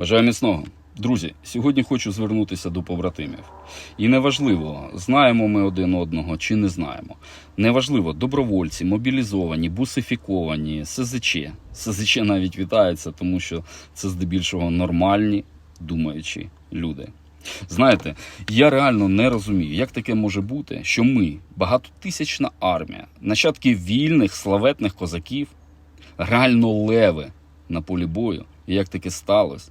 Бажаю міцного. Друзі, сьогодні хочу звернутися до побратимів. І неважливо, знаємо ми один одного чи не знаємо. Неважливо, добровольці, мобілізовані, бусифіковані, СЗЧ. СЗЧ навіть вітається, тому що це здебільшого нормальні, думаючі люди. Знаєте, я реально не розумію, як таке може бути, що ми, багатотисячна армія, нащадки вільних славетних козаків, реально леви на полі бою. І як таке сталося?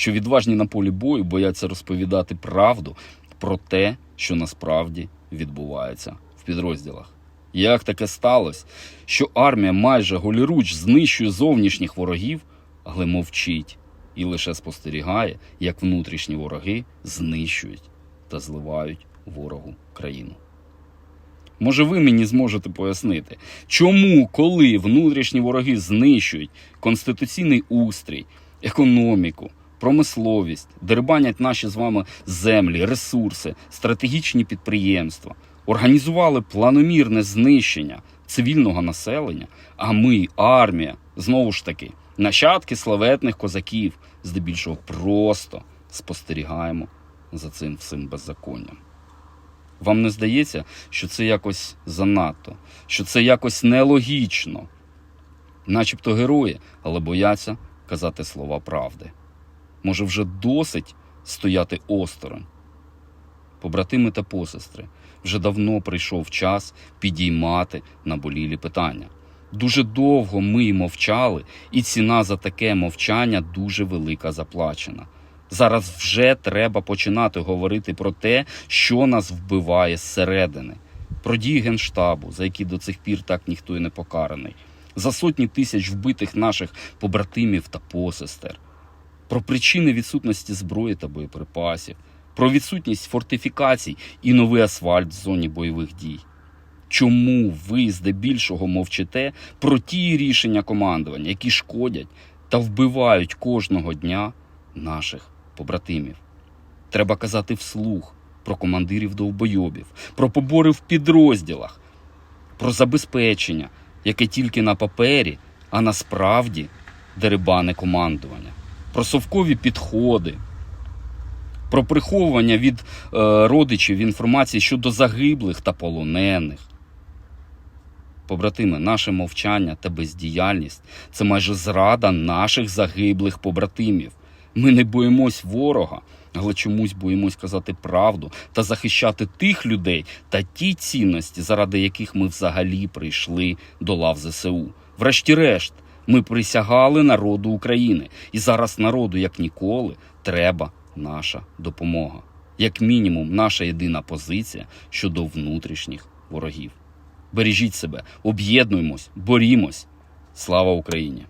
Що відважні на полі бою бояться розповідати правду про те, що насправді відбувається в підрозділах. Як таке сталося, що армія майже голіруч знищує зовнішніх ворогів, але мовчить і лише спостерігає, як внутрішні вороги знищують та зливають ворогу країну. Може, ви мені зможете пояснити, чому, коли внутрішні вороги знищують конституційний устрій, економіку, промисловість, дерибанять наші з вами землі, ресурси, стратегічні підприємства, організували планомірне знищення цивільного населення, а ми, армія, знову ж таки, нащадки славетних козаків, здебільшого просто спостерігаємо за цим всім беззаконням. Вам не здається, що це якось занадто, що це якось нелогічно, начебто герої, але бояться казати слова правди. Може, вже досить стояти осторонь? Побратими та посестри, вже давно прийшов час підіймати наболілі питання. Дуже довго ми мовчали, і ціна за таке мовчання дуже велика заплачена. Зараз вже треба починати говорити про те, що нас вбиває зсередини, про дії генштабу, за які до цих пір так ніхто і не покараний, за сотні тисяч вбитих наших побратимів та посестер, про причини відсутності зброї та боєприпасів, про відсутність фортифікацій і новий асфальт в зоні бойових дій. Чому ви здебільшого мовчите про ті рішення командування, які шкодять та вбивають кожного дня наших побратимів? Треба казати вслух про командирів довбойобів, про побори в підрозділах, про забезпечення, яке тільки на папері, а насправді дерибане командування, про совкові підходи, про приховування від е, родичів інформації щодо загиблих та полонених. Побратими, наше мовчання та бездіяльність це майже зрада наших загиблих побратимів. Ми не боїмось ворога, але чомусь боїмось казати правду та захищати тих людей та ті цінності, заради яких ми взагалі прийшли до лав ЗСУ. Врешті-решт, ми присягали народу України, і зараз народу, як ніколи, треба наша допомога. Як мінімум, наша єдина позиція щодо внутрішніх ворогів. Бережіть себе, об'єднуємось, борімось. Слава Україні!